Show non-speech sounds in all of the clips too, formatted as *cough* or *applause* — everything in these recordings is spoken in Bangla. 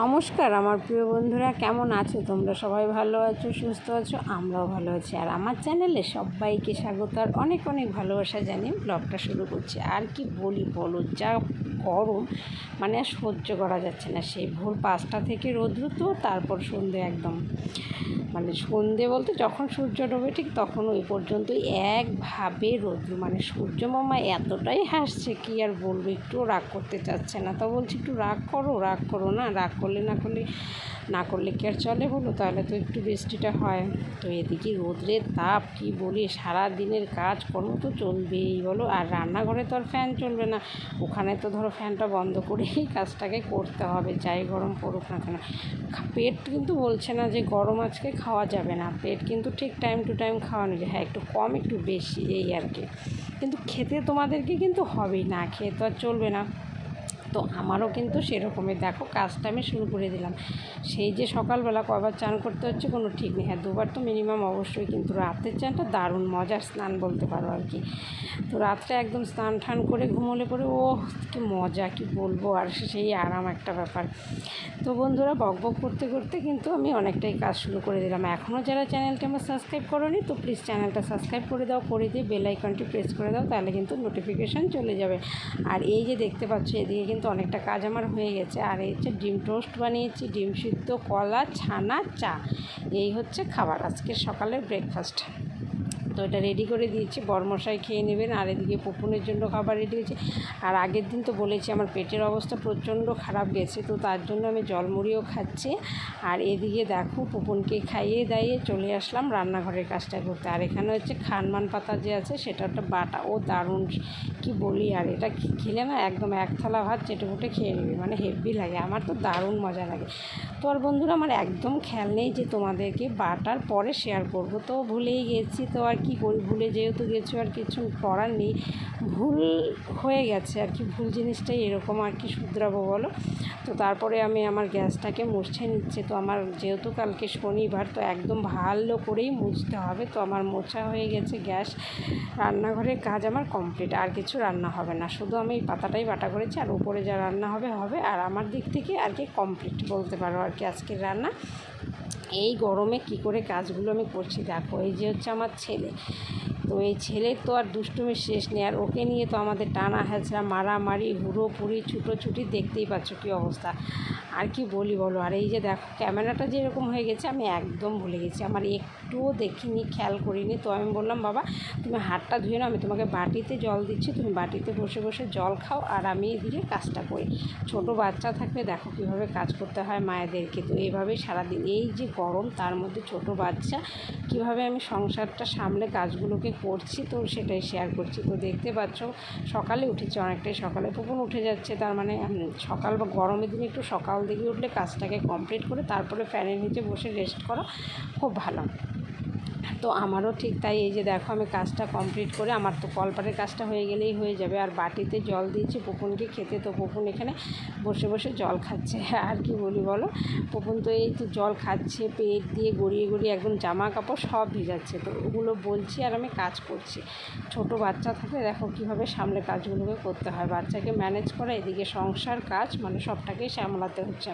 নমস্কার, আমার প্রিয় বন্ধুরা, কেমন আছো? তোমরা সবাই ভালো আছো, সুস্থ আছো? আমরাও ভালো আছি। আর আমার চ্যানেলে সবাইকে স্বাগত, আর অনেক অনেক ভালোবাসা জানিয়ে ব্লগটা শুরু করছি। আর কি বলি বলো, যা গরম মানে আর সহ্য করা যাচ্ছে না। সেই ভোর পাঁচটা থেকে রোদ্র তো তারপর সন্ধে একদম মানে সন্ধে বলতে যখন সূর্য ডোবে ঠিক তখন ওই পর্যন্তই একভাবে রৌদ্র মানে সূর্য মামা এতটাই হাসছে কি আর বলব, একটুও রাগ করতে চাচ্ছে না। তো বলছি, একটু রাগ করো রাগ করো না, রাগ করলে না করলে না করলে কি আর চলে বলো? তাহলে তো একটু বৃষ্টিটা হয়। তো এদিকে রোদ্রের তাপ, কি বলি? সারা দিনের কাজ কর্ম তো চলবেই বলো। আর রান্নাঘরে তো আর ফ্যান চলবে না। ওখানে তো ধরো ফ্যানটা বন্ধ করেই কাজটাকে করতে হবে। যাই গরম পড়ুক না কেন। পেট কিন্তু বলছে না যে গরম আজকে খাওয়া যাবে না। পেট কিন্তু ঠিক টাইম টু টাইম খাওয়ানো যায় হ্যাঁ একটু কম, একটু বেশি, এই আর কি। কিন্তু খেতে তোমাদেরকে কিন্তু হবেই না। খেয়ে তো আর চলবে না। তো আমারও কিন্তু সেরকমই। দেখো কাজটা আমি শুরু করে দিলাম। সেই যে সকালবেলা কয়বার চান করতে হচ্ছে কোনো ঠিক নেই। হ্যাঁ দুবার তো মিনিমাম অবশ্যই কিন্তু রাতের চানটা দারুণ মজার স্নান বলতে পারো আর কি। তো রাত্রে একদম স্নান টান করে ঘুমোলে পরে ও কি মজা, কি বলব? আর সেই আরাম একটা ব্যাপার। তো বন্ধুরা, বক বক করতে করতে কিন্তু আমি অনেকটাই কাজ শুরু করে দিলাম। এখনও যারা চ্যানেলটা আমার সাবস্ক্রাইব করোনি, তো প্লিজ চ্যানেলটা সাবস্ক্রাইব করে দাও, করে দিয়ে বেল আইকনটি প্রেস করে দাও, তাহলে কিন্তু নোটিফিকেশান চলে যাবে। আর এই যে দেখতে পাচ্ছ, এদিকে কিন্তু অনেকটা কাজ আমার হয়ে গেছে। আর এই হচ্ছে ডিম টোস্ট বানিয়েছি, ডিম সিদ্ধ, কলা, ছানা, চা, এই হচ্ছে খাবার আজকে সকালের ব্রেকফাস্ট তো এটা রেডি করে দিয়েছি। বরমশাই খেয়ে নেবেন। আর এদিকে পপুনের জন্য খাবার রেডি হয়েছে। আর আগের দিন তো বলেছি, আমার পেটের অবস্থা প্রচণ্ড খারাপ গেছে, তো তার জন্য আমি জলমুড়িও খাচ্ছি। আর এদিকে দেখো পুপুনকে খাইয়ে দাইয়ে চলে আসলাম রান্নাঘরের কাজটা করতে। আর এখানে হচ্ছে খানমান পাতা যে আছে, সেটা একটা বাটা। ও দারুণ, কি বলি, আর এটা খেলে না একদম এক থালা ভাত চেটে ফুটে খেয়ে নেবে মানে হেভি লাগে। আমার তো দারুণ মজা লাগে। তো আর বন্ধুরা, আমার একদম খেয়াল নেই যে তোমাদেরকে বাটার পরে শেয়ার করব। তো ভুলেই গেছি তো আর কি করি? ভুলে যেহেতু গেছো আর কিছু করার নেই, ভুল হয়ে গেছে আর কি। ভুল জিনিসটাই এরকম আর কি শুধরাবো বলো? তো তারপরে আমি আমার গ্যাসটাকে মুছে নিচ্ছে। তো আমার যেহেতু কালকে শনিবার, তো একদম ভালো করেই মুছতে হবে। তো আমার মোছা হয়ে গেছে গ্যাস। রান্নাঘরের কাজ আমার কমপ্লিট, আর কিছু রান্না হবে না। শুধু আমি এই পাতাটাই বাটা করেছি, আর উপরে যা রান্না হবে হবে। আর আমার দিক থেকে আর কি কমপ্লিট বলতে পারো আর কি আজকের রান্না। এই গরমে কি করে কাজগুলো আমি করছি? দেখো এই যে হচ্ছে আমার ছেলে। তো এই ছেলের তো আর দুষ্টুমির শেষ নেই, আর ওকে নিয়ে তো আমাদের টানা হেঁচড়া, মারামারি হুড়োপুড়ি ছুটোছুটি দেখতেই পাচ্ছ কী অবস্থা। আর কি বলি বলো, আর এই যে দেখো, ক্যামেরাটা যেরকম হয়ে গেছে, আমি একদম ভুলে গেছি। আমার একটুও দেখিনি, খেয়াল করিনি। তো আমি বললাম, বাবা, তুমি হাতটা ধুয়ে নাও, আমি তোমাকে বাটিতে জল দিচ্ছি, তুমি বাটিতে বসে বসে জল খাও, আর আমি এদিকে কাজটা করি। ছোট বাচ্চা থাকলে দেখো কীভাবে কাজ করতে হয় মায়েদেরকে। তো এইভাবেই সারাদিন, এই যে গরম, তার মধ্যে ছোট বাচ্চা, কীভাবে আমি সংসারটা সামলে কাজগুলোকে করছি তো সেটাই শেয়ার করছি। তো দেখতে পাচ্ছ, সকালে উঠেছি অনেকটাই সকালে। পুকুন উঠে যাচ্ছে, তার মানে সকাল বা গরমের দিনে একটু সকাল দিকে উঠলে কাজটাকে কমপ্লিট করে তারপরে ফ্যানের নিচে বসে রেস্ট করা খুব ভালো। তো আমারও ঠিক তাই এই যে দেখো আমি কাজটা কমপ্লিট করে, আমার তো কলপাটের কাজটা হয়ে গেলেই হয়ে যাবে। আর বাটিতে জল দিয়েছি পুপুনকে খেতে তো পুপুন এখানে বসে বসে জল খাচ্ছে। *laughs* আর কি বলি বলো? পুপুন তো এই তো জল খাচ্ছে, পেট দিয়ে গড়িয়ে গড়িয়ে একদম জামা কাপড় সব ভিজাচ্ছে। তো ওগুলো বলছি আর আমি কাজ করছি। ছোট বাচ্চা থাকলে দেখো কীভাবে সামলে কাজগুলোকে করতে হয়। বাচ্চাকে ম্যানেজ করা, এদিকে সংসার কাজ মানে সবটাকেই সামলাতে হচ্ছে।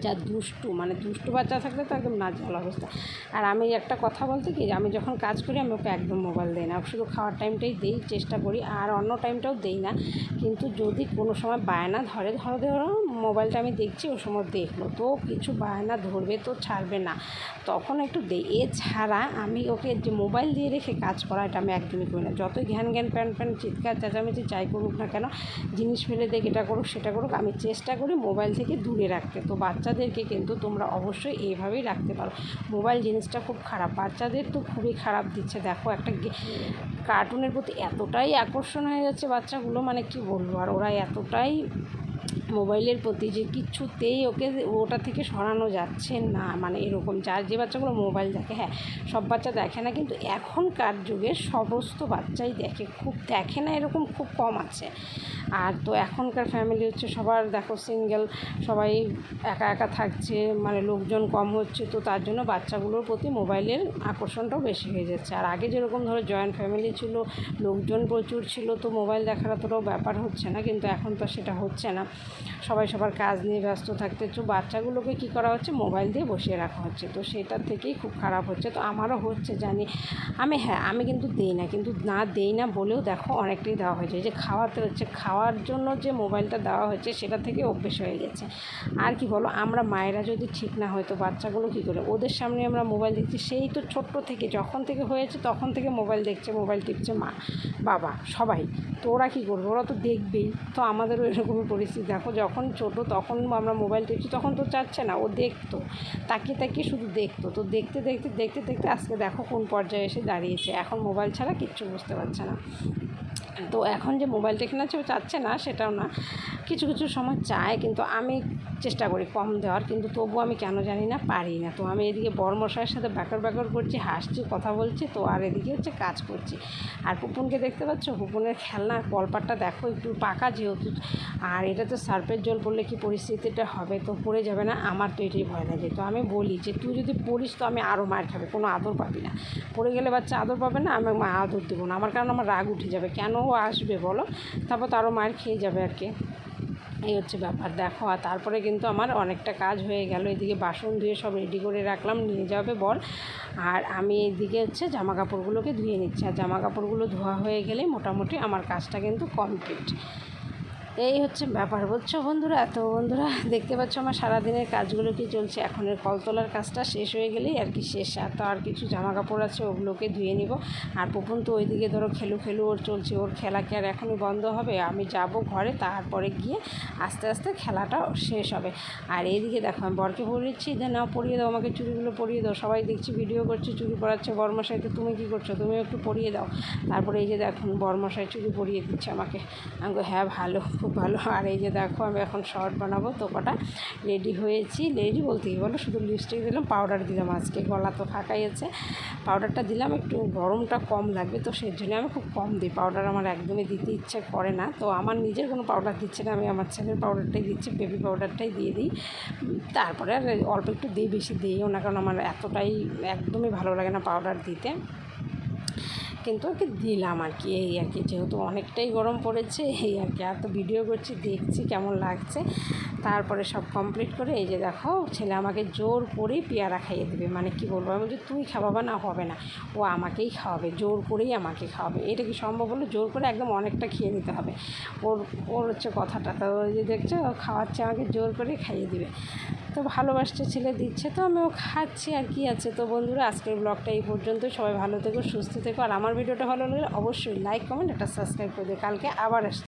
যা দুষ্টু মানে দুষ্টু বাচ্চা থাকলে তো একদম নাজেহাল অবস্থা। আর আমি একটা কথা বলতে কি আমি যখন কাজ করি, আমি ওকে একদম মোবাইল দিই না। শুধু খাওয়ার টাইমটাই দিই, চেষ্টা করি, আর অন্য টাইমটাও দিই না। কিন্তু যদি কোনো সময় বায়না ধরে, ধরো ধরো মোবাইলটা আমি দেখছি ও সময় দেখল তো কিছু বায়না ধরবে তো ছাড়বে না। তখন একটু দিই এছাড়া আমি ওকে যে মোবাইল দিয়ে রেখে কাজ করা, এটা আমি একদমই করি না। যতই ঘ্যান ঘ্যান, প্যান প্যান, চিৎকার, চেঁচামেচি যাই করুক না কেন, জিনিস ফেলে দেখ এটা করুক, সেটা করুক, আমি চেষ্টা করি মোবাইল থেকে দূরে রাখতে। তো বাচ্চাদেরকে কিন্তু তোমরা অবশ্যই এইভাবেই রাখতে পারো। মোবাইল জিনিসটা খুব খারাপ। বাচ্চাদের তো খুবই খারাপ দিচ্ছে। দেখো একটা কার্টুনের প্রতি এতটাই আকর্ষণ হয়ে যাচ্ছে বাচ্চাগুলো মানে কি বলব? আর ওরা এতটাই মোবাইলের প্রতি যে কিছুতেই ওকে ওটা থেকে সরানো যাচ্ছে না। মানে এরকম যার যে বাচ্চাগুলো মোবাইল দেখে হ্যাঁ সব বাচ্চা দেখে না, কিন্তু এখনকার যুগে সমস্ত বাচ্চাই দেখে। খুব দেখে না, এরকম খুব কম আছে। আর তো এখনকার ফ্যামিলি হচ্ছে সবার, দেখো সিঙ্গেল সবাই একা একা থাকছে মানে লোকজন কম হচ্ছে, তো তার জন্য বাচ্চাগুলোর প্রতি মোবাইলের আকর্ষণটাও বেশি হয়ে যাচ্ছে। আর আগে যেরকম ধরো জয়েন্ট ফ্যামিলি ছিল, লোকজন প্রচুর ছিল, তো মোবাইল দেখার অতটাও ব্যাপার হচ্ছে না, কিন্তু এখন তো সেটা হচ্ছে না। সবাই সবার কাজ নিয়ে ব্যস্ত থাকতে তো বাচ্চাগুলোকে কী করা হচ্ছে? মোবাইল দিয়ে বসিয়ে রাখা হচ্ছে, তো সেটার থেকেই খুব খারাপ হচ্ছে। তো আমারও হচ্ছে জানি, আমি হ্যাঁ আমি কিন্তু দিই না, কিন্তু না দেই না বলেও দেখো অনেকটাই দেওয়া হয়েছে। যে খাওয়াতে হচ্ছে খাওয়ার জন্য যে মোবাইলটা দেওয়া হয়েছে সেটা থেকে অভ্যেস হয়ে গেছে। আর কি বলো, আমরা মায়েরা যদি ঠিক না হয় তো বাচ্চাগুলো কী করে? ওদের সামনে আমরা মোবাইল দেখছি, সেই তো ছোট্ট থেকে, যখন থেকে হয়েছে তখন থেকে মোবাইল দেখছে, মোবাইল টিপছে মা, বাবা, সবাই। তো ওরা কী করবে? ওরা তো দেখবেই। তো আমাদেরও এরকমই পরিস্থিতি। দেখো, যখন ছোটো তখন আমরা মোবাইল টিপছি, তখন তো চাচ্ছে না, ও দেখতো। তাকিয়ে তাকিয়ে শুধু দেখতো। তো দেখতে দেখতে দেখতে দেখতে আজকে দেখো কোন পর্যায়ে এসে দাঁড়িয়েছে। এখন মোবাইল ছাড়া কিচ্ছু বুঝতে পারছে না। তো এখন যে মোবাইলটা কিনা চাচ্ছে না সেটাও না। কিছু কিছু সময় চায়, কিন্তু আমি চেষ্টা করি কম দেওয়ার, কিন্তু তবুও আমি কেন জানি না, পারি না। তো আমি এদিকে বরমশাইয়ের সাথে ব্যাকর ব্যাকর করছি, হাসছি, কথা বলছি, তো আর এদিকে হচ্ছে কাজ করছি। আর পুপুনকে দেখতে পাচ্ছ? পুপুনের খেলনা, কলপাটটা দেখো, একটু পাকা যেহেতু। আর এটা তো সার্ফের জল পড়লে কি পরিস্থিতিটা হবে? তো পড়ে যাবে না, আমার তো এটাই ভয় লাগে। তো আমি বলি যে, তুই যদি পড়িস তো আমি আরও মার খাবে, কোনো আদর পাবি না। পড়ে গেলে বাচ্চা আদর পাবে না, আমি মা আদর দেবো না। আমার কারণ আমার রাগ উঠে যাবে। কেন ও আসবে বলো? তারপর তো আরও মায়ের খেয়ে যাবে আর কি। এই হচ্ছে ব্যাপার, দেখো। আর তারপরে কিন্তু আমার অনেকটা কাজ হয়ে গেল। এদিকে বাসন ধুয়ে সব রেডি করে রাখলাম, নিয়ে যাবে বল আর আমি এদিকে হচ্ছে জামা কাপড়গুলোকে ধুয়ে নিচ্ছি। আর জামা কাপড়গুলো ধোয়া হয়ে গেলে মোটামুটি আমার কাজটা কিন্তু কমপ্লিট এই হচ্ছে ব্যাপার। বলছো বন্ধুরা? তো বন্ধুরা, দেখতে পাচ্ছ আমার সারাদিনের কাজগুলো কি চলছে? এখন এর কল তোলার কাজটা শেষ হয়ে গেলেই আর কি শেষ। আর তো আর কিছু জামা কাপড় আছে, ওগুলোকে ধুয়ে নিব। আর পুপুন তো ওইদিকে ধরো খেলু খেলু ওর চলছে। ওর খেলা কি আর এখনই বন্ধ হবে? আমি যাব ঘরে, তারপরে গিয়ে আস্তে আস্তে খেলাটা শেষ হবে। আর এইদিকে দেখো, আমি বরকে বলেছি যে না পরিয়ে দাও, আমাকে চুড়িগুলো পরিয়ে দাও। সবাই দেখছি ভিডিও করছে, চুড়ি পরাচ্ছে। বরমশাইকে তুমি কী করছ? তুমি একটু পরিয়ে দাও। তারপরে এই যে দেখুন, বরমশাই চুড়ি পরিয়ে দিচ্ছে আমাকে। আমি হ্যাঁ ভালো। খুব ভালো। আর এই যে দেখো, আমি এখন শর্ট বানাবো। তো কটা? রেডি হয়েছি। রেডি বলতে কি বলো? শুধু লিপস্টিক দিলাম, পাউডার দিলাম আজকে। গলা তো ফাঁকাই আছে। পাউডারটা দিলাম, একটু গরমটা কম লাগবে, তো সেই জন্য আমি খুব কম দিই। পাউডার আমার একদমই দিতে ইচ্ছে করে না। তো আমার নিজের কোনো পাউডার দিচ্ছে না, আমি আমার ছেলের পাউডারটাই দিচ্ছি, বেবি পাউডারটাই দিয়ে দিই। তারপরে আর অল্প একটু দিই, বেশি দিইও না, কারণ আমার এতটাই একদমই ভালো লাগে না পাউডার দিতে। কিন্তু ওকে দিলাম আর কি, এই আর কি। যেহেতু অনেকটাই গরম পড়েছে, এই আর কি। আর তো ভিডিও করছি, দেখছি কেমন লাগছে। তারপরে সব কমপ্লিট করে এই যে দেখো, ছেলে আমাকে জোর করেই পেয়ারা খাইয়ে দেবে। মানে কি বলব, আমি যে তুই খাওয়াবা না, হবে না। ও আমাকেই খাওয়াবে, জোর করেই আমাকে খাওয়াবে। এটা কি সম্ভব হলো? জোর করে একদম অনেকটা খেয়ে নিতে হবে। ওর ওর হচ্ছে কথাটা। তো যে দেখছ খাওয়াচ্ছে, আমাকে জোর করে খাইয়ে দিবে। তো ভালোবাসছে, ছেলে দিচ্ছে, তো আমিও খাচ্ছি আর কি আছে। তো বন্ধুরা, আজকের ব্লগটা এই পর্যন্ত। সবাই ভালো থেকো, সুস্থ থেকো। আর আমার ভিডিওটা ভালো লাগলে অবশ্যই লাইক কমেন্ট একটা সাবস্ক্রাইব করে দিও কালকে আবার আসছে